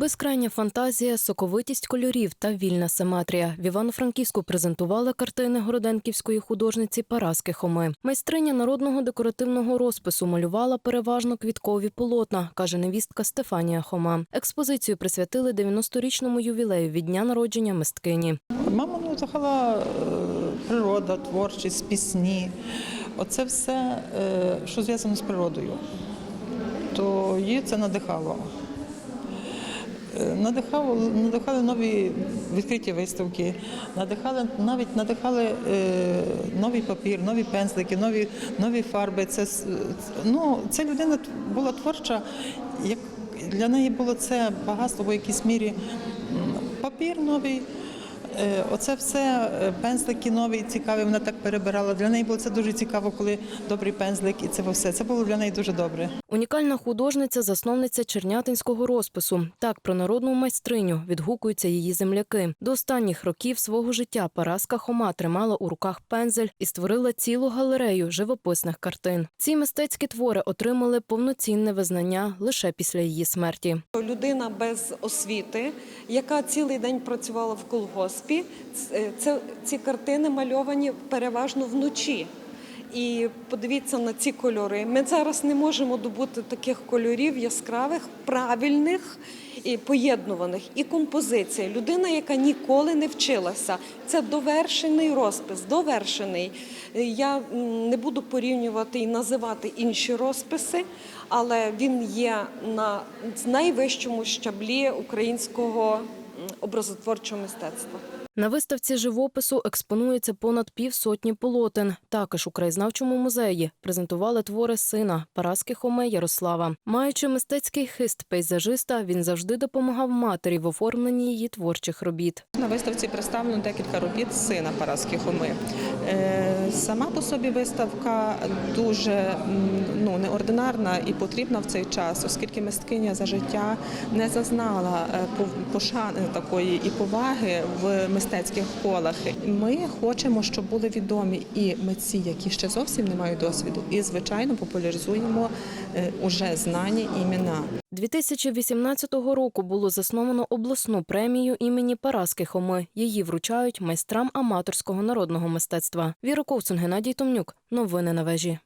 Безкрайня фантазія, соковитість кольорів та вільна симетрія. В Івано-Франківську презентували картини городенківської художниці Параски Хоми. Майстриня народного декоративного розпису малювала переважно квіткові полотна, каже невістка Стефанія Хома. Експозицію присвятили 90-річному ювілею від дня народження мисткині. Мама надихала е, природа, творчість, пісні. Оце все, е, що зв'язано з природою. То її це надихало. Е, Надихало, надихали нові відкриті виставки, надихали, навіть надихали е, новий папір, нові пензлики, нові, нові фарби. Це, ну, ця людина була творча, як для неї було це багатство в якійсь мірі папір новий. Е, Оце все е, пензлики нові, цікаві. Вона так перебирала. Для неї було це дуже цікаво, коли добрий пензлик, і це все. Це було для неї дуже добре. Унікальна художниця, засновниця чернятинського розпису. Так про народну майстриню відгукуються її земляки. До останніх років свого життя Параска Хома тримала у руках пензель і створила цілу галерею живописних картин. Ці мистецькі твори отримали повноцінне визнання лише після її смерті. Людина без освіти, яка цілий день працювала в колгоспі, це, це- ці картини мальовані переважно вночі. І подивіться на ці кольори. Ми зараз не можемо добути таких кольорів яскравих, правильних і поєднуваних. І композиція. Людина, яка ніколи не вчилася. Це довершений розпис, довершений. Я не буду порівнювати і називати інші розписи, але він є на найвищому щаблі українського образотворчого мистецтва. На виставці живопису експонується понад півсотні полотен. Також у краєзнавчому музеї презентували твори сина Параски Хоме Ярослава. Маючи мистецький хист пейзажиста, він завжди допомагав матері в оформленні її творчих робіт. На виставці представлено декілька робіт сина Параски Хоми. Е, Сама по собі виставка дуже ну, неординарна і потрібна в цей час, оскільки мисткиня за життя не зазнала е, пошани такої і поваги в мистецьких колах. Ми хочемо, щоб були відомі і митці, які ще зовсім не мають досвіду, і звичайно популяризуємо е, уже знані імена. 2018 року було засновано обласну премію імені Параски Хоми. Її вручають майстрам аматорського народного мистецтва. Віра Ковцун, Геннадій Томнюк. Новини на вежі.